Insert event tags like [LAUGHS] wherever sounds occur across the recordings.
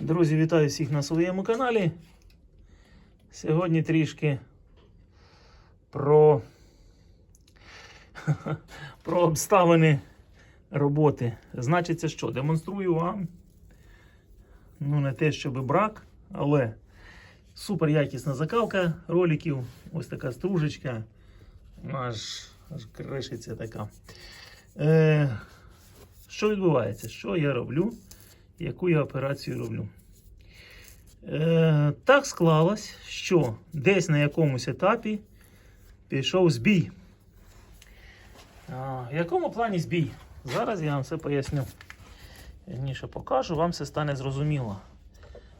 Друзі, вітаю всіх на своєму каналі. Сьогодні трішки про, [LAUGHS] про обставини роботи. Значиться, що демонструю вам. Ну, не те, щоб брак, але супер якісна закалка роликів. Ось така стружечка. Аж, аж кришиться така. Е, що відбувається? Що я роблю? Яку я операцію роблю? Е, так склалось, що десь на якомусь етапі пішов збій. А, в якому плані збій? Зараз я вам все поясню. Вірніше покажу, вам все стане зрозуміло.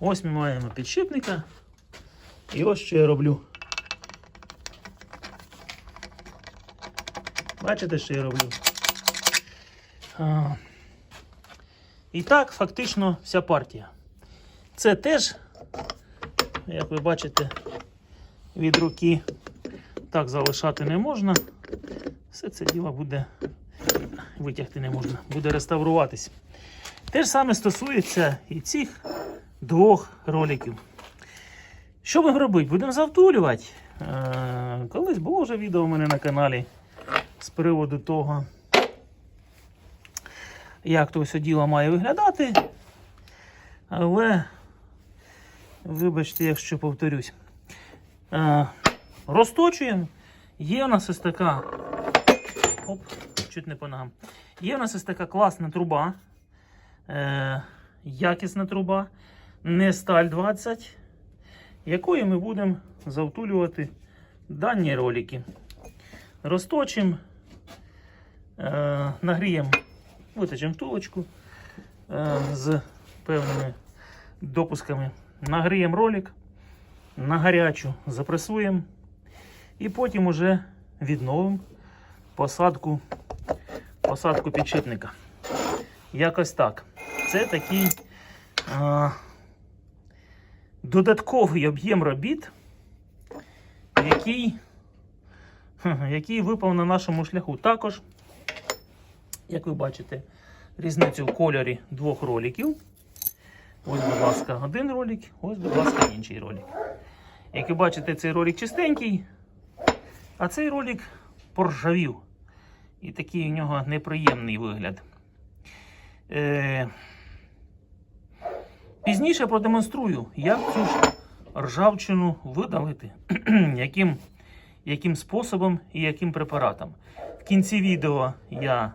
Ось ми маємо підшипника. І ось що я роблю. Бачите, що я роблю? А, і так, фактично, вся партія. Це теж, як ви бачите, від руки так залишати не можна. Все це діло буде витягти не можна, буде реставруватись. Те ж саме стосується і цих двох роликів. Що будемо робити? Будемо завтулювати. Е, колись було вже відео у мене на каналі з приводу того, як то все діло має виглядати. Але, вибачте, якщо повторюсь, е, розточуємо. Є у нас ось така. Оп, чуть не по ногам. Є у нас ось така класна труба. Е, якісна труба. Не сталь 20, якою ми будемо завтулювати дані ролики. Розточимо, е, нагріємо, витачемо втулочку е, з певними допусками. Нагріємо ролик, на гарячу запресуємо і потім уже відновимо посадку, посадку підшипника. Якось так. Це такий а, додатковий об'єм робіт, який, який випав на нашому шляху. Також, як ви бачите, різницю в кольорі двох роликів. Ось, будь ласка, один ролик, ось, будь ласка, інший ролик. Як ви бачите, цей ролик чистенький, а цей ролик поржавів. І такий у нього неприємний вигляд. Е, Пізніше продемонструю, як цю ж ржавчину видалити, [CLEARS THROAT] яким, яким способом і яким препаратом. В кінці відео я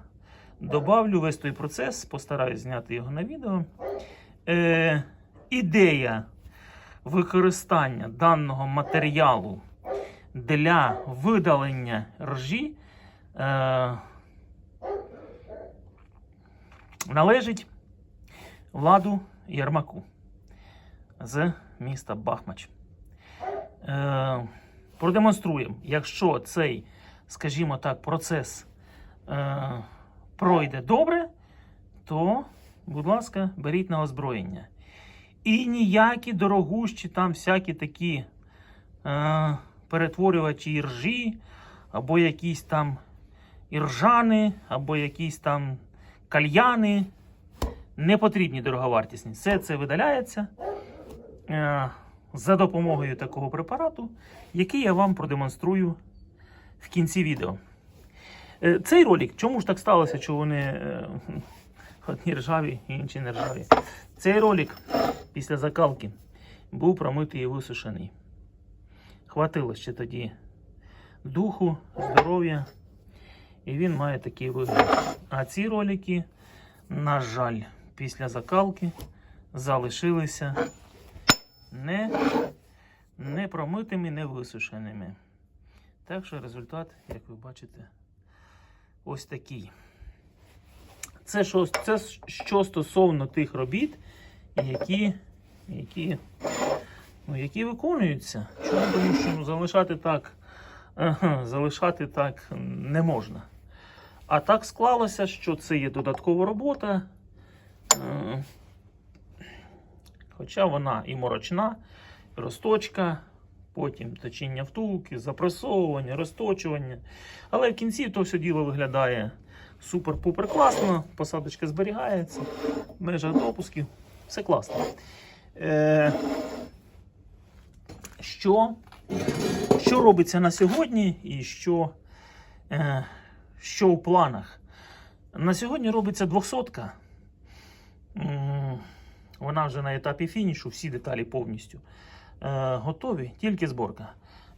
добавлю весь той процес, постараюсь зняти його на відео. Е, ідея використання даного матеріалу для видалення ржі е, належить владу Єрмаку з міста Бахмач. Е, продемонструємо, якщо цей, скажімо так, процес е, пройде добре, то, будь ласка, беріть на озброєння. І ніякі дорогущі там всякі такі е, перетворювачі іржі, або якісь там іржани, або якісь там кальяни. Не потрібні дороговартісні. Все це видаляється е, за допомогою такого препарату, який я вам продемонструю в кінці відео. Е, цей ролик, чому ж так сталося, що вони е, одні ржаві, інші не ржаві? Цей ролик після закалки був промитий і висушений. Хватило ще тоді духу, здоров'я, і він має такий вигляд. А ці ролики, на жаль, після закалки залишилися не, не промитими, не висушеними. Так що результат, як ви бачите, ось такий. Це що, це що стосовно тих робіт, які, які, ну, які виконуються. Чому? Тому що ну, залишати так, ага, залишати так не можна. А так склалося, що це є додаткова робота. Е, Хоча вона і морочна, розточка, потім точіння втулки, запресовування, розточування. Але в кінці то все діло виглядає супер-пупер класно, посадочка зберігається, межах допусків, Все класно. Е, що, що робиться на сьогодні і що, е, що в планах? На сьогодні робиться 200 М, Вона вже на етапі фінішу, всі деталі повністю готові, тільки зборка.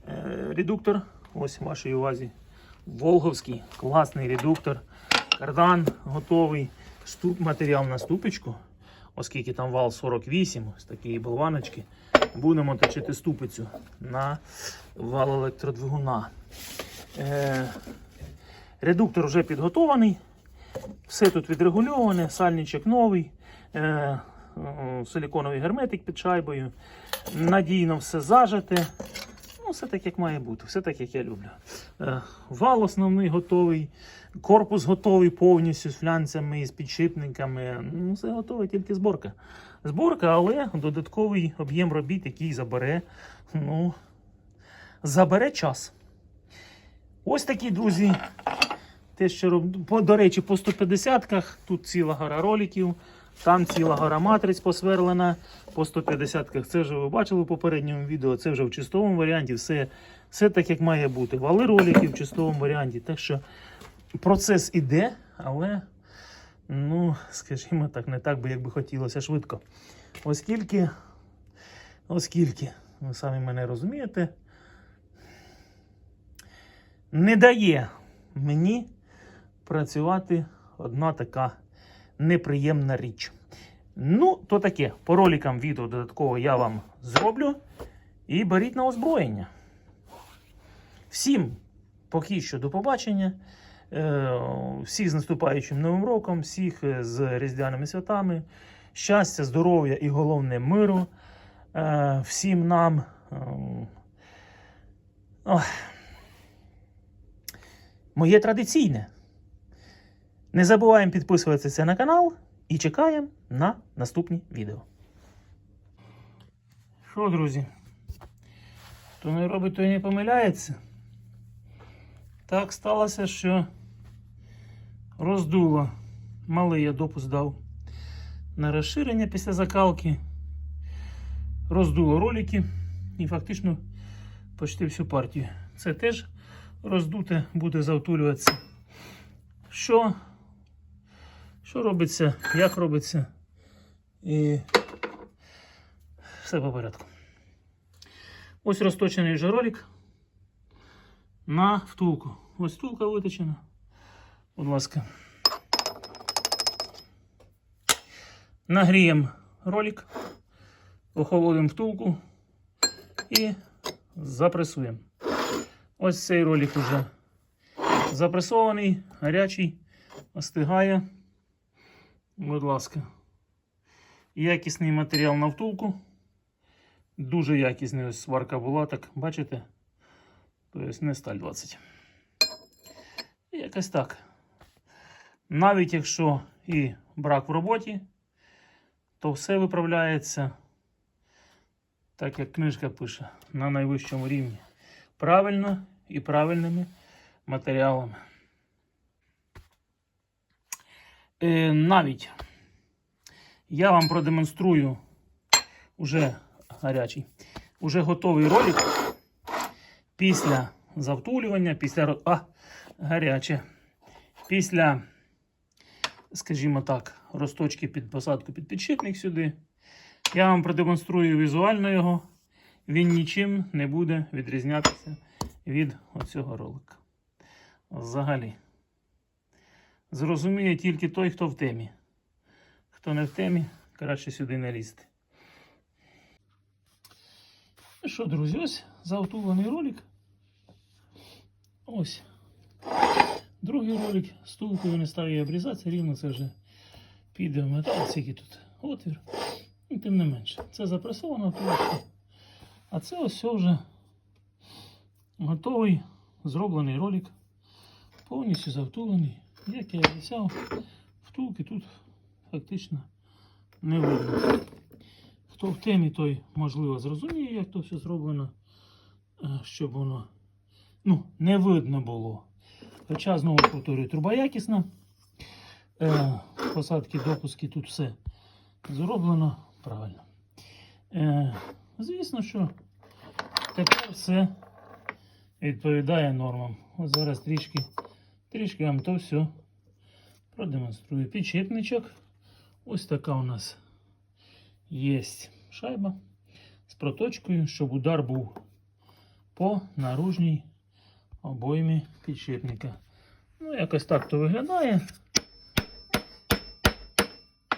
Е, редуктор, ось в вашій увазі. Волговський, класний редуктор. Кардан готовий. Ступ, матеріал на ступочку, оскільки там вал 48, ось такі болваночки. Будемо точити ступицю на вал електродвигуна. Е, редуктор вже підготований. Все тут відрегульоване, сальничок новий, е, е, силіконовий герметик під шайбою. Надійно все зажите. Ну, все так, як має бути, все так, як я люблю. Е, вал основний готовий, корпус готовий повністю з флянцями з підшипниками. Ну, все готове, тільки зборка. Зборка, але додатковий об'єм робіт, який забере, ну, забере час. Ось такі, друзі. Те, що роб... до речі, по 150-ках тут ціла гора роликів, там ціла гора матриць посверлена по 150-ках. Це вже ви бачили в попередньому відео, це вже в чистовому варіанті, все, все так, як має бути. Вали роликів в чистовому варіанті. Так що процес іде, але, ну, скажімо так, не так би, як би хотілося швидко. Оскільки, оскільки, ви самі мене розумієте, не дає мені працювати одна така неприємна річ. Ну, то таке, по роликам відео додатково я вам зроблю. І беріть на озброєння. Всім поки що до побачення. Е, Всіх з наступаючим новим роком, всіх е, з різдвяними святами. Щастя, здоров'я і головне миру. Е, Всім нам. моє традиційне. Не забуваємо підписуватися на канал і чекаємо на наступні відео. Що, друзі? Хто не робить, той не помиляється. Так сталося, що роздуло. Малий я допуск дав на розширення після закалки. Роздуло ролики і фактично почти всю партію. Це теж роздуте буде завтулюватися. Що? Що робиться, як робиться, і все по порядку. Ось розточений вже ролик на втулку. Ось втулка виточена. Будь ласка. Нагріємо ролик, охолодимо втулку і запресуємо. Ось цей ролик уже запресований, гарячий, остигає. Будь ласка. Якісний матеріал на втулку. Дуже якісний ось сварка була, так, бачите? Тобто не сталь 20. І Якось так. Навіть якщо і брак в роботі, то все виправляється, так як книжка пише, на найвищому рівні. Правильно і правильними матеріалами. Е, навіть я вам продемонструю уже гарячий, уже готовий ролик після завтулювання, після а, гаряче, після, скажімо так, розточки під посадку під підшипник сюди. Я вам продемонструю візуально його. Він нічим не буде відрізнятися від оцього ролика. Взагалі. Зрозуміє тільки той, хто в темі. Хто не в темі, краще сюди не лізти. Ну що, друзі, ось завтулений ролик. Ось. Другий ролик з тулкою не став її обрізатися, рівно це вже піде в метал, скільки тут отвір. Ну, тим не менше. Це запресована втулочка. А це ось вже готовий зроблений ролик. Повністю завтулений. Як я і обіцяв, втулки тут фактично не видно. Хто в темі, той можливо зрозуміє, як то все зроблено, е, щоб воно ну, не видно було. Хоча, знову повторюю, труба якісна. Е, посадки, допуски, тут все зроблено правильно. Е, звісно, що тепер все відповідає нормам. Ось зараз трішки, трішки вам то все продемонструю. Підчепничок. Ось така у нас є шайба з проточкою, щоб удар був по наружній обоймі підшипника. Ну, якось так то виглядає.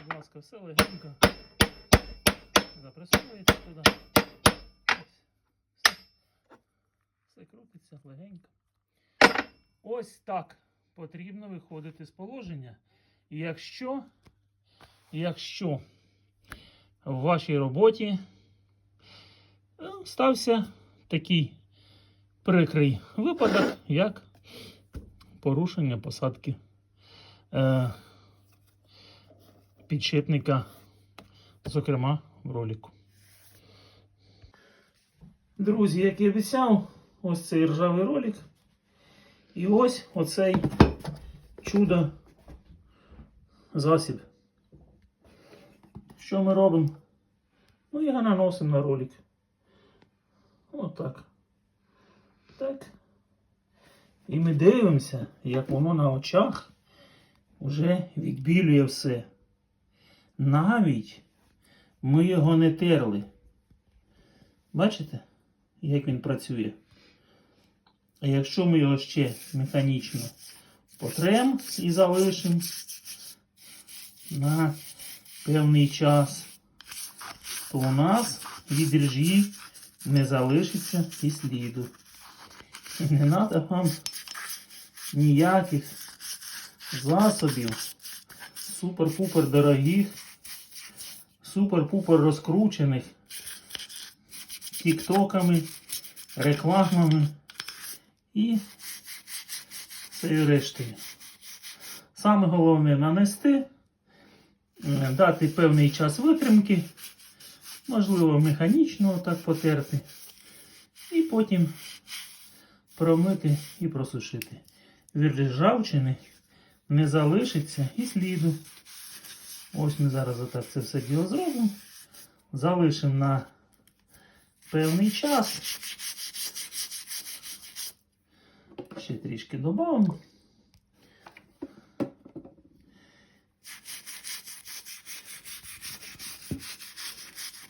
Будь ласка, все легенько. Запресовується туди. Все крутиться легенько. Ось так потрібно виходити з положення. І Якщо, якщо в вашій роботі е, стався такий прикрий випадок, як порушення посадки е, підшипника, зокрема в ролику. Друзі, як і обіцяв, ось цей ржавий ролик. І ось оцей чудо засіб. Що ми робимо? Ми його наносимо на ролик. Отак. Так. І ми дивимося, як воно на очах вже відбілює все. Навіть ми його не терли. Бачите, як він працює? А якщо ми його ще механічно потрем і залишимо на певний час, то у нас від ржі не залишиться і сліду. І не треба вам ніяких засобів супер-пупер дорогих, супер-пупер розкручених тіктоками, рекламами і цією рештою. Саме головне нанести, е, дати певний час витримки, можливо, механічно так потерти, і потім промити і просушити. Від ржавчини не залишиться і сліду. Ось ми зараз отак це все діло зробимо. Залишимо на певний час. Ще трішки додамо.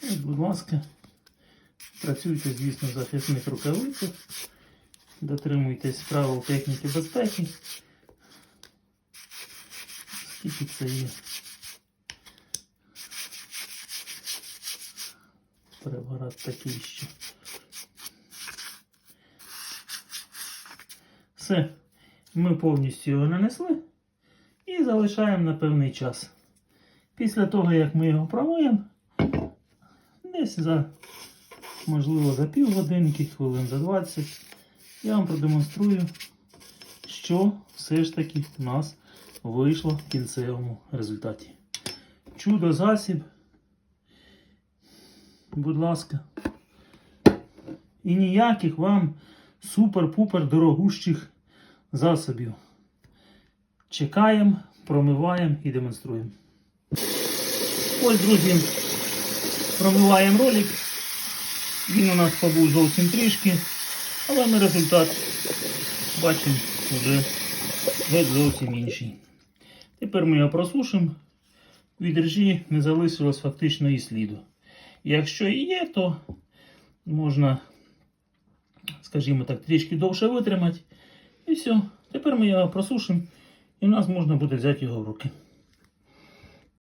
Ось, будь ласка, працюйте, звісно, в захисних рукавицях. Дотримуйтесь правил техніки безпеки. Скільки це є? Препарат такий ще. Все. Ми повністю його нанесли і залишаємо на певний час. Після того, як ми його промиємо, десь за, можливо, за півгодинки, хвилин за 20, я вам продемонструю, що все ж таки у нас вийшло в кінцевому результаті. Чудо засіб. Будь ласка. І ніяких вам супер-пупер дорогущих засобів. Чекаємо, промиваємо і демонструємо. Ось, друзі, промиваємо ролик. Він у нас побув зовсім трішки, але ми результат бачимо вже геть зовсім інший. Тепер ми його просушимо. Від ржі не залишилось фактично і сліду. Якщо і є, то можна, скажімо так, трішки довше витримати. І все. Тепер ми його просушимо і в нас можна буде взяти його в руки.